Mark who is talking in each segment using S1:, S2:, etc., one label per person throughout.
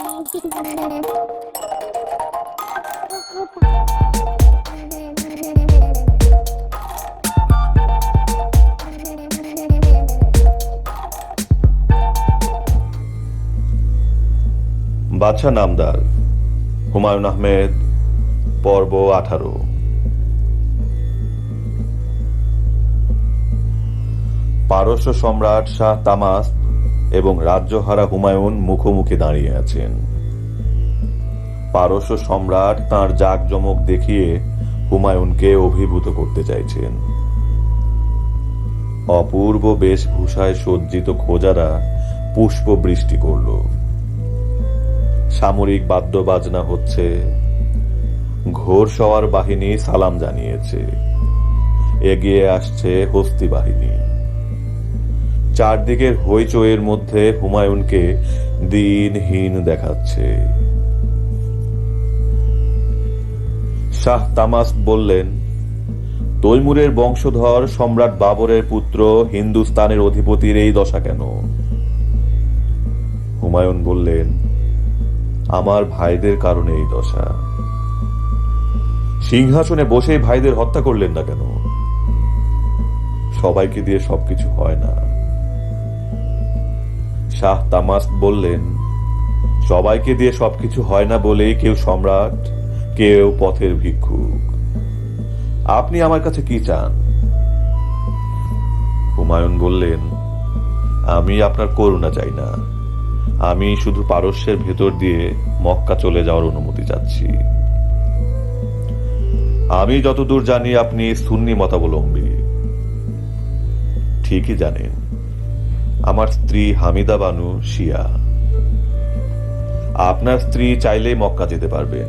S1: বাদশা নামদার হুমায়ুন আহমেদ পর্ব আঠারো। পারস্য সম্রাট শাহ তামাস এবং রাজ্যহারা হুমায়ুন মুখোমুখি দাঁড়িয়ে আছেন। পারস্য সম্রাট তাঁর জাঁকজমক দেখিয়ে হুমায়ুনকে অভিভূত করতে চাইছেন। অপূর্ব বেশভূষায় সজ্জিত খোজারা পুষ্প বৃষ্টি করল। সামরিক বাদ্যবাজনা হচ্ছে। ঘোর সওয়ার বাহিনী সালাম জানিয়েছে। এগিয়ে আসছে হস্তি বাহিনী। চারদিকের হইচইয়ের মধ্যে হুমায়ুনকে দিনহীন দেখাচ্ছে। শাহ তামাস বললেন, তৈমুরের বংশধর সম্রাট বাবরের পুত্র হিন্দুস্তানের অধিপতির এই দশা কেন? হুমায়ুন বললেন, আমার ভাইদের কারণে এই দশা। সিংহাসনে বসেই ভাইদের হত্যা করলেন না কেন? সবাইকে দিয়ে সবকিছু হয় না। শাহ তামাস বললেন, সবাইকে দিয়ে সবকিছু হয় না বলেই কেউ সম্রাট, কেউ পথের ভিক্ষুক। আপনি আমার কাছে কি চান? হুমায়ুন বললেন, আমি আপনার করুণা চাই না। আমি শুধু পারস্যের ভেতর দিয়ে মক্কা চলে যাওয়ার অনুমতি চাচ্ছি। আমি যতদূর জানি আপনি সুন্নি মতাবলম্বী। ঠিকই জানেন আমার স্ত্রী হামিদা বানু শিয়া। আপনার স্ত্রী চাইলেই মক্কা যেতে পারবেন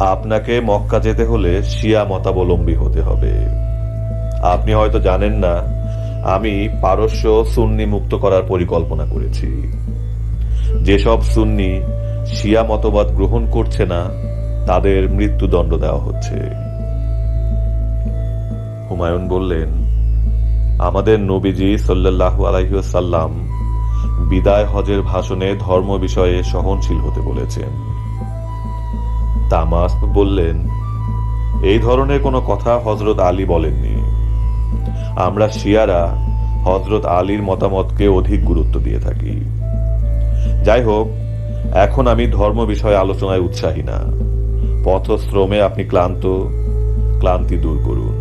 S1: আপনাকে মক্কা যেতে হলে শিয়া মতাবলম্বী হতে হবে। আপনি হয়তো জানেন না, আমি পারস্য সুন্নি মুক্ত করার পরিকল্পনা করেছি। যেসব সুন্নি শিয়া মতবাদ গ্রহণ করছে না, তাদের মৃত্যুদণ্ড দেওয়া হচ্ছে। হুমায়ুন বললেন আমাদের নবীজি সাল্লাল্লাহু আলাইসাল্লাম বিদায় হজের ভাষণে ধর্ম বিষয়ে সহনশীল হতে বলেছেন। তামাস বললেন, এই ধরনের কোনো কথা হজরত আলী বলেননি। আমরা শিয়ারা হজরত আলীর মতামতকে অধিক গুরুত্ব দিয়ে থাকি। যাই হোক, এখন আমি ধর্ম বিষয়ে আলোচনায় উৎসাহী না। পথশ্রমে আপনি ক্লান্ত, ক্লান্তি দূর করুন।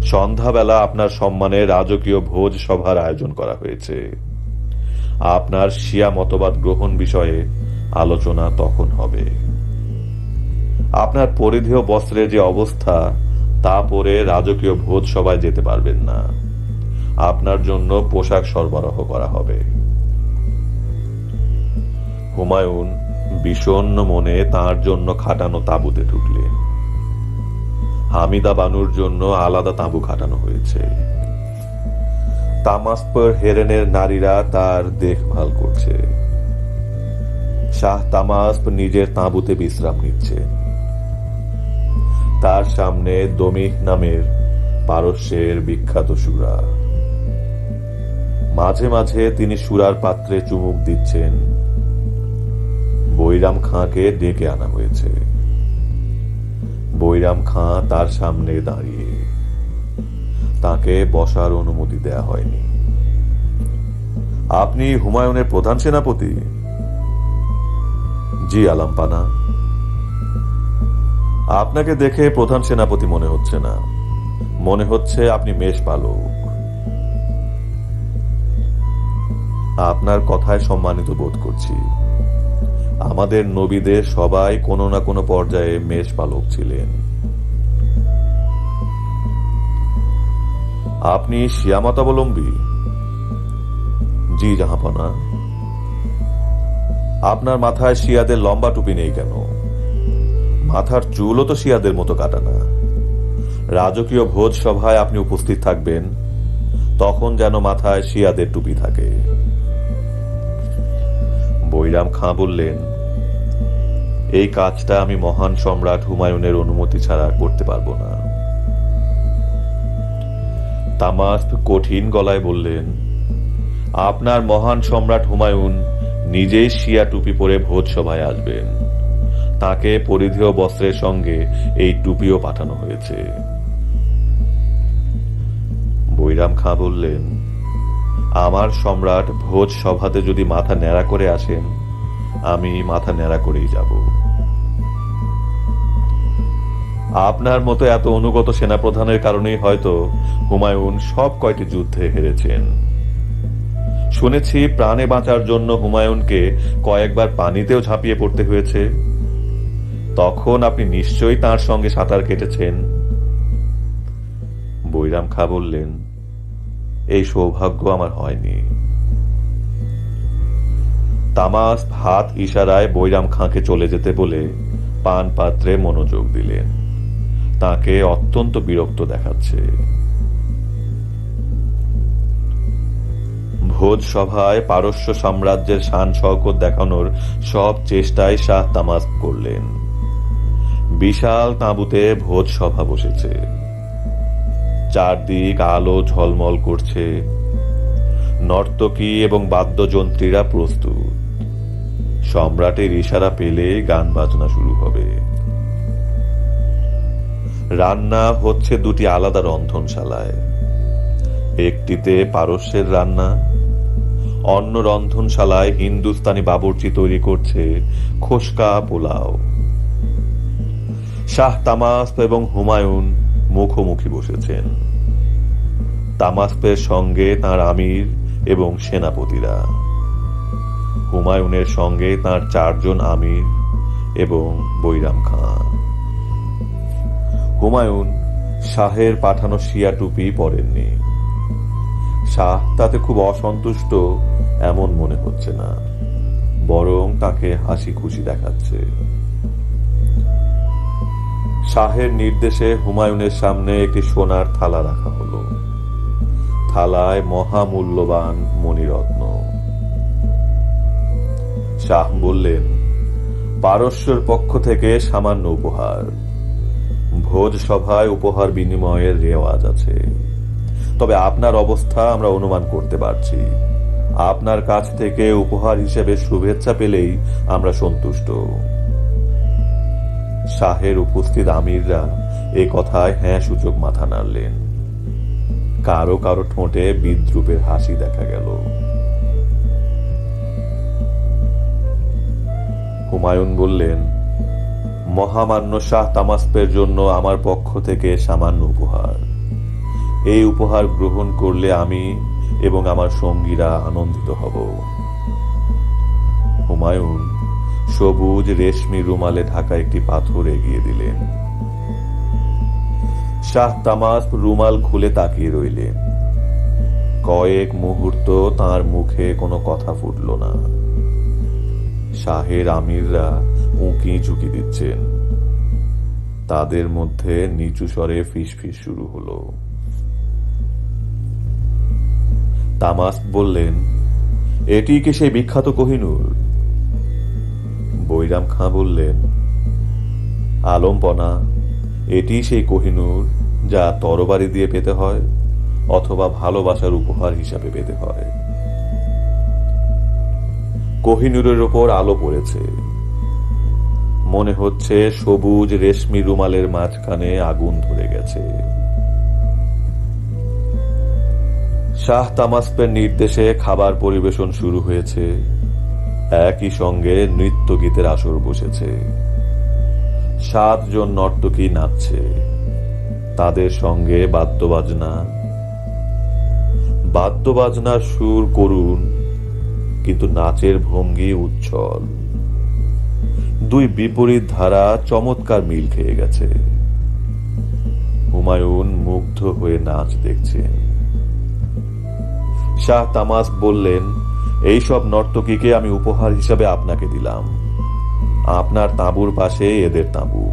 S1: সন্ধ্যাবেলা আপনার সম্মানে রাজকীয় ভোজ সভার আয়োজন করা হয়েছে। আপনার শিয়া মতবাদ গ্রহণ বিষয়ে আলোচনা তখন হবে। আপনার পরিধেয় বস্ত্রের যে অবস্থা, তা পরে রাজকীয় ভোজ সভায় যেতে পারবেন না। আপনার জন্য পোশাক সরবরাহ করা হবে। হুমায়ুন বিষণ্ণ মনে তার জন্য খাটানো তাঁবুতে ঢুকলেন। হামিদা বানুর জন্য আলাদা তাঁবু খাটানো হয়েছে। তামাসপর হেরেনের নারীরা তার দেখভাল করছে। শাহ তামাসপ নিজের তাঁবুতে বিশ্রাম নিচ্ছে। তার সামনে দমিক নামের পারস্যের বিখ্যাত সুরা। মাঝে মাঝে তিনি সুরার পাত্রে চুমুক দিচ্ছেন। বৈরাম খাঁকে ডেকে আনা হয়েছে। বৈরাম খাঁ তার সামনে দাঁড়িয়ে। তাকে বসার অনুমতি দেয়া হয়নি। আপনি হুমায়ুনের প্রধান সেনাপতি? জি, আলাম্পানা। আপনাকে দেখে প্রধান সেনাপতি মনে হচ্ছে না। মনে হচ্ছে আপনি মেষ পালক। আপনার কথায় সম্মানিত বোধ করছি। আমাদের নবীদের সবাই কোনো না কোনো পর্যায়ে মেষ পালক ছিলেন। আপনি শিয়ামতাবলম্বী জি, জাহাপানা। আপনার মাথায় শিয়াদের লম্বা টুপি নেই কেন? মাথার চুলও তো শিয়াদের মতো কাটা না রাজকীয় ভোজ সভায় আপনি উপস্থিত থাকবেন, তখন যেন মাথায় শিয়াদের টুপি থাকে। বৈরাম খাঁ বললেন এই কাজটা আমি মহান সম্রাট হুমায়ুনের অনুমতি ছাড়া করতে পারব না। তামাস কঠিন গলায় বললেন, আপনার মহান সম্রাট হুমায়ুন নিজেই শিয়া টুপি পরে ভোজ সভায় আসবেন। তাকে পরিধেয় বস্ত্রের সঙ্গে এই টুপিও পাঠানো হয়েছে। বৈরাম খাঁ বললেন, আমার সম্রাট ভোজ সভাতে যদি মাথা ন্যাড়া করে আসেন, আমি মাথা ন্যাড়া করেই যাব। আপনার মতো এত অনুগত সেনাপ্রধানের কারণেই হয়তো হুমায়ুন সব কয়টি যুদ্ধে হেরেছেন। শুনেছি প্রাণে বাঁচার জন্য হুমায়ুনকে কয়েকবার পানিতেও ঝাঁপিয়ে পড়তে হয়েছে। তখন আপনি নিশ্চয়ই তার সঙ্গে সাঁতার কেটেছেন। বৈরাম খা বললেন, এই সৌভাগ্য আমার হয়নি। তামাস হাত ইশারায় বৈরাম খাঁকে চলে যেতে বলে পান পাত্রে মনোযোগ দিলেন। তাকে অত্যন্ত বিরক্ত দেখাচ্ছে। ভোজ সভায় পারস্য সাম্রাজ্যের শান শওকত দেখানোর সব চেষ্টায় শাহ তামাস করলেন। বিশাল তাঁবুতে ভোজ সভা বসেছে। চারদিক আলো ঝলমল করছে। নর্তকী এবং বাদ্যযন্ত্রীরা প্রস্তুত। সম্রাটের ইশারা পেলে গান বাজনা শুরু হবে। রান্না হচ্ছে দুটি আলাদা রন্ধনশালায়। একটিতে পারস্যের রান্না, অন্য রন্ধনশালায় হিন্দুস্তানি বাবুর্চি তৈরি করছে খোসকা পোলাও। শাহ তামাস্প এবং হুমায়ুন মুখোমুখি বসেছেন। তামাস্পের সঙ্গে তার আমির এবং সেনাপতিরা। হুমায়ুনের সঙ্গে তার চারজন আমির এবং বৈরাম খান। হুমায়ুন শাহের পাঠানো শিয়া টুপি পরেননি। শাহ তাতে খুব অসন্তুষ্ট এমন মনে হচ্ছে না, বরং তাকে হাসি খুশি দেখাচ্ছে। শাহের নির্দেশে হুমায়ুনের সামনে একটি সোনার থালা রাখা হলো। থালায় মহামূল্যবান মণিরত্ন। শাহ বললেন, পারস্যর পক্ষ থেকে সামান্য উপহার। ভোজ সভায় উপহার বিনিময়ের রেওয়াজ আছে। তবে আপনার অবস্থা আমরা অনুমান করতে পারছি। আপনার কাছ থেকে উপহার হিসেবে শুভেচ্ছা পেলেই আমরা সন্তুষ্ট। শাহের উপস্থিত আমিররা এ কথায় হ্যাঁ সূচক মাথা নাড়লেন। কারও কারও ঠোঁটে বিদ্রুপের হাসি দেখা গেল। হুমায়ুন বললেন মহামান্য শাহ তামাস্পের জন্য আমার পক্ষ থেকে সামান্য উপহার। এই উপহার গ্রহণ করলে আমি এবং আমার সঙ্গীরা আনন্দিত হব। হুমায়ুন, সবুজ রেশমি রুমালে ঢাকা একটি পাথর এগিয়ে দিলেন। শাহ তামাস রুমাল খুলে তাকিয়ে রইলেন। কয়েক মুহূর্ত তার মুখে কোনো কথা ফুটল না। শাহের আমিররা উঁকি ঝুঁকি দিচ্ছেন। তাদের মধ্যে নিচু স্বরে ফিসফিস শুরু হলো। তামাস বললেন, এটি কি সেই বিখ্যাত কোহিনুর? বৈরাম খাঁ বললেন, আলমপনা, এটি সেই কোহিনুর যা তরবারি দিয়ে পেতে হয় অথবা ভালোবাসার উপহার হিসাবে পেতে হয়। কোহিনুরের ওপর আলো পড়েছে। মনে হচ্ছে সবুজ রেশমি রুমালের মাঝখানে আগুন ধরে গেছে। শাহ তামাস্পের নির্দেশে খাবার পরিবেশন শুরু হয়েছে। একই সঙ্গে নৃত্য গীতের আসর বসেছে। সাতজন নর্তকী নাচছে। তাদের সঙ্গে বাদ্যবাজনা। বাদ্যবাজনার সুর করুন, কিন্তু নাচের ভঙ্গি উচ্ছল। দুই বিপরীত ধারা চমৎকার মিল খেয়ে গেছে। হুমায়ুন মুগ্ধ হয়ে নাচ দেখছেন। শাহ তামাস বললেন এইসব নর্তকীকে আমি উপহার হিসাবে আপনাকে দিলাম। আপনার তাঁবুর পাশে এদের তাঁবু।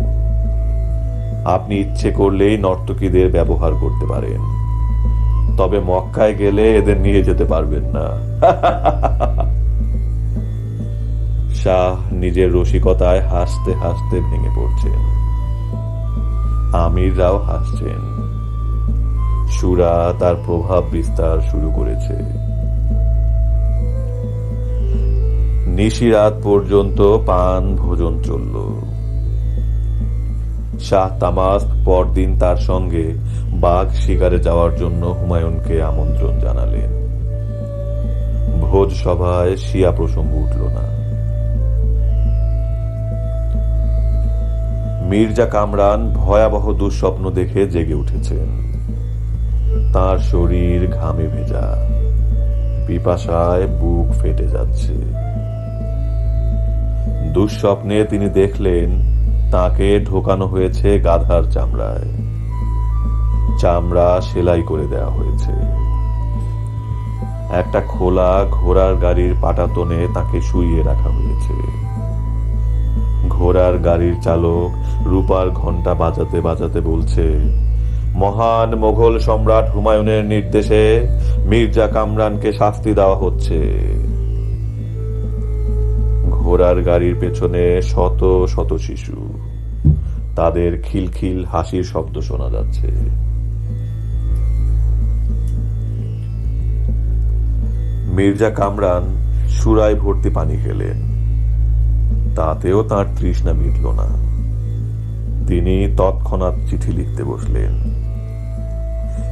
S1: আপনি ইচ্ছে করলেই নর্তকীদের ব্যবহার করতে পারেন। তবে মক্কায় গেলে এদের নিয়ে যেতে পারবেন না। শাহ নিজের রসিকতায় হাসতে হাসতে ভেঙে পড়ছেন। আমিররাও হাসছেন। সুরা তার প্রভাব বিস্তার শুরু করেছে। নিশিরাত পর্যন্ত পান ভোজন চলল। শাহ তামাস পরদিন তার সঙ্গে বাঘ শিকারে যাওয়ার জন্য হুমায়ুনকে আমন্ত্রণ জানালেন। ভোজ সভায় শিয়া প্রসঙ্গ উঠল না। মির্জা কামরান ভয়াবহ দুঃস্বপ্ন দেখে জেগে উঠেছেন তার শরীর ঘামে ভেজা। পিপাসায় বুক ফেটে যাচ্ছে। দুঃস্বপ্নে তিনি দেখলেন, তাকে ঢোকানো হয়েছে গাধার চামড়ায়। চামড়া সেলাই করে দেওয়া হয়েছে। একটা খোলা ঘোড়ার গাড়ির পাটাতনে তাকে শুইয়ে রাখা হয়েছে। ঘোড়ার গাড়ির চালক রূপার ঘণ্টা বাজাতে বাজাতে বলছে, মহান মোঘল সম্রাট হুমায়ুনের নির্দেশে মির্জা কামরানকে শাস্তি দেওয়া হচ্ছে। ঘোড়ার গাড়ির পেছনে শত শত শিশু। তাদের খিলখিল হাসির শব্দ শোনা যাচ্ছে। মির্জা কামরান সুরায় ভর্তি পানি খেলেন। তাতেও তার তৃষ্ণা মিটল না। তিনি তৎক্ষণাৎ চিঠি লিখতে বসলেন।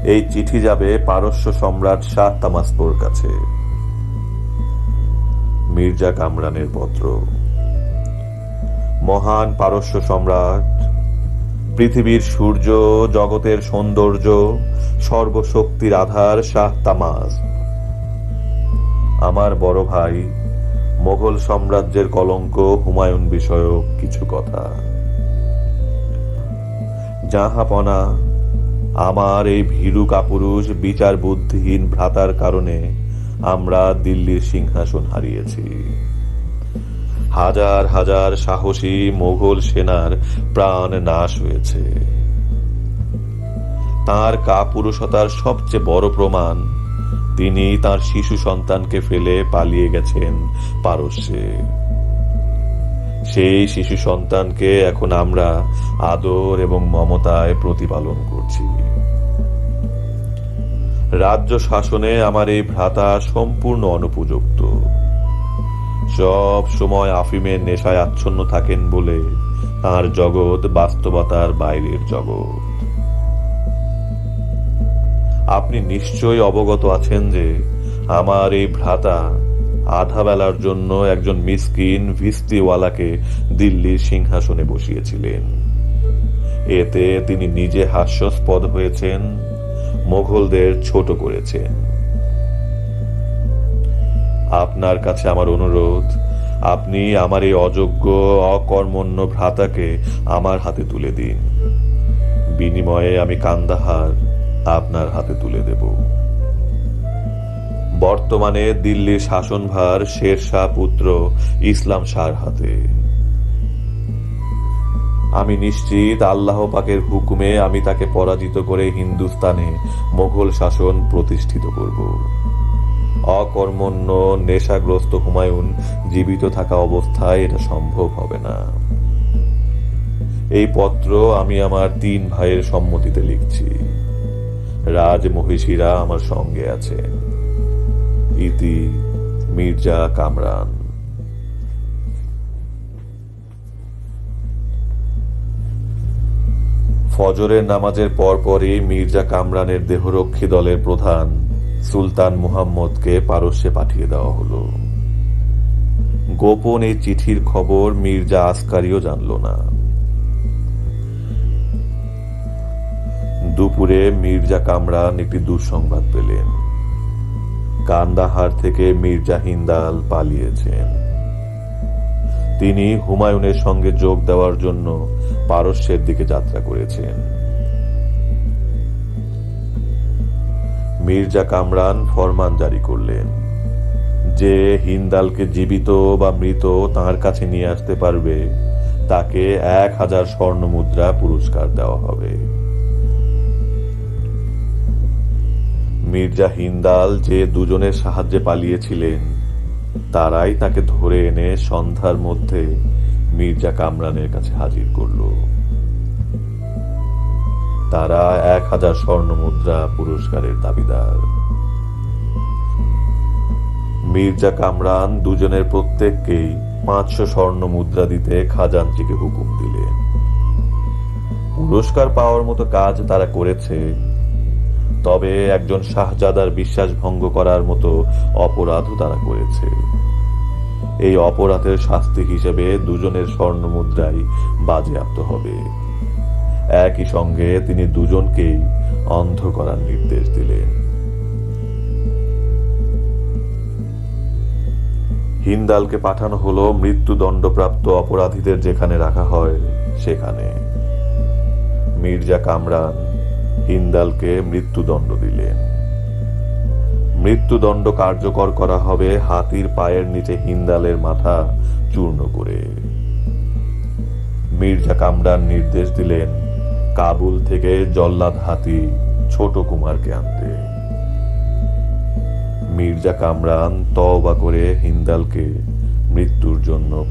S1: এই চিঠি যাবে পারস্য সম্রাট শাহ তামাস্পোর কাছে। মির্জা কামরানের পত্র। মহান পারস্য সম্রাট, পৃথিবীর সূর্য, জগতের সৌন্দর্য, সর্বশক্তির আধার শাহ তামাস। আমার বড় ভাই মোগল সাম্রাজ্যের কলঙ্ক, হুমায়ুন বিষয়ক কিছু কথা। যাহাপনা আমার এই ভীরু কাপুরুষ বিচার বুদ্ধিহীন ভ্রাতার কারণে আমরা দিল্লির সিংহাসন হারিয়েছি। হাজার হাজার সাহসী মোগল সেনার প্রাণ নাশ হয়েছে। তার কাপুরুষতার সবচেয়ে বড় প্রমাণ তিনি তার শিশু সন্তানকে ফেলে পালিয়ে গেছেন পারস্যে। সেই শিশু সন্তানকে এখন আমরা আদর এবং মমতায় প্রতিপালন করছি। রাজ্য শাসনে আমার এই ভ্রাতা সম্পূর্ণ অনুপযুক্ত। সব সময় আফিমের নেশায় আচ্ছন্ন থাকেন বলে তার জগৎ বাস্তবতার বাইরের জগৎ। আপনি নিশ্চয়ই অবগত আছেন যে আমার এই ভ্রাতা আধা বেলার জন্য একজন মিসকিন ভিস্তিওয়ালাকে দিল্লির সিংহাসনে বসিয়েছিলেন। এতে তিনি নিজে হাস্যস্পদ হয়েছেন, মোঘলদের ছোট করেছেন। আপনার কাছে আমার অনুরোধ, আপনি আমার এই অযোগ্য, অকর্মণ্য ভ্রাতাকে আমার হাতে তুলে দিন। বিনিময়ে আমি কান্দাহার আপনার হাতে তুলে দেব। বর্তমানে দিল্লির শাসনভার শের শাহ পুত্র ইসলাম শাহর হাতে। আমি নিশ্চিত আল্লাহ পাকের হুকুমে আমি তাকে পরাজিত করে হিন্দুস্তানে মোগল শাসন প্রতিষ্ঠিত করব। অকর্মণ্য, নেশাগ্রস্ত হুমায়ুন জীবিত থাকা অবস্থায় এটা সম্ভব হবে না। এই পত্র আমি আমার তিন ভাইয়ের সম্মতিতে লিখছি। রাজ মহিষীরা আমার সঙ্গে আছে। ইতি, মির্জা কামরান। ফজরের নামাজের পরপরই মির্জা কামরানের দেহরক্ষী দলের প্রধান সুলতান মুহাম্মদকে পারস্যে পাঠিয়ে দেওয়া হলো। গোপন এই চিঠির খবর মির্জা আসকারিও জানল না। দুপুরে মির্জা কামরান একটি দুঃসংবাদ পেলেন। কান্দাহার থেকে মির্জা হিন্দাল পালিয়েছেন। তিনি হুমায়ুনের সঙ্গে যোগ দেওয়ার জন্য পারস্যের দিকে যাত্রা করেছেন। মির্জা কামরান ফরমান জারি করলেন যে হিন্দালকে জীবিত বা মৃত তার কাছে নিয়ে আসতে পারবে, তাকে এক হাজার স্বর্ণ মুদ্রা পুরস্কার দেওয়া হবে। মির্জা হিন্দাল যে দুজনের সাহায্যে পালিয়েছিলেন, তারাই তাকে ধরে এনে সন্ধ্যার মধ্যে মির্জা কামরানের কাছে হাজির করল। তারা এক হাজার স্বর্ণ মুদ্রা পুরস্কারের দাবিদার। মির্জা কামরান দুজনের প্রত্যেককেই পাঁচশো স্বর্ণ মুদ্রা দিতে খাজানচিকে হুকুম দিলেন। পুরস্কার পাওয়ার মতো কাজ তারা করেছে তবে একজন শাহজাদার বিশ্বাস ভঙ্গ করার মতো অপরাধও তারা করেছে। এই অপরাধের শাস্তি হিসেবে দুজনের স্বর্ণ মুদ্রাই বাজেয়াপ্ত হবে। একই সঙ্গে তিনি দুজনকেই অন্ধ করার নির্দেশ দিলেন। হিন্দালকে পাঠানো হলো মৃত্যুদণ্ডপ্রাপ্ত অপরাধীদের যেখানে রাখা হয়, সেখানে। মির্জা কামরান হিন্দালকে মৃত্যুদণ্ড দিলেন। মৃত্যুদণ্ড কার্যকর করা হবে হাতির পায়ের নিচে হিন্দালের মাথা চূর্ণ করে। মির্জা কামরান নির্দেশ দিলেন, কাবুল থেকে জল্লাদ হাতি ছোট কুমারকে আনতে। মির্জা কামরান তওবা করে হিন্দালকে মৃত্যুর জন্য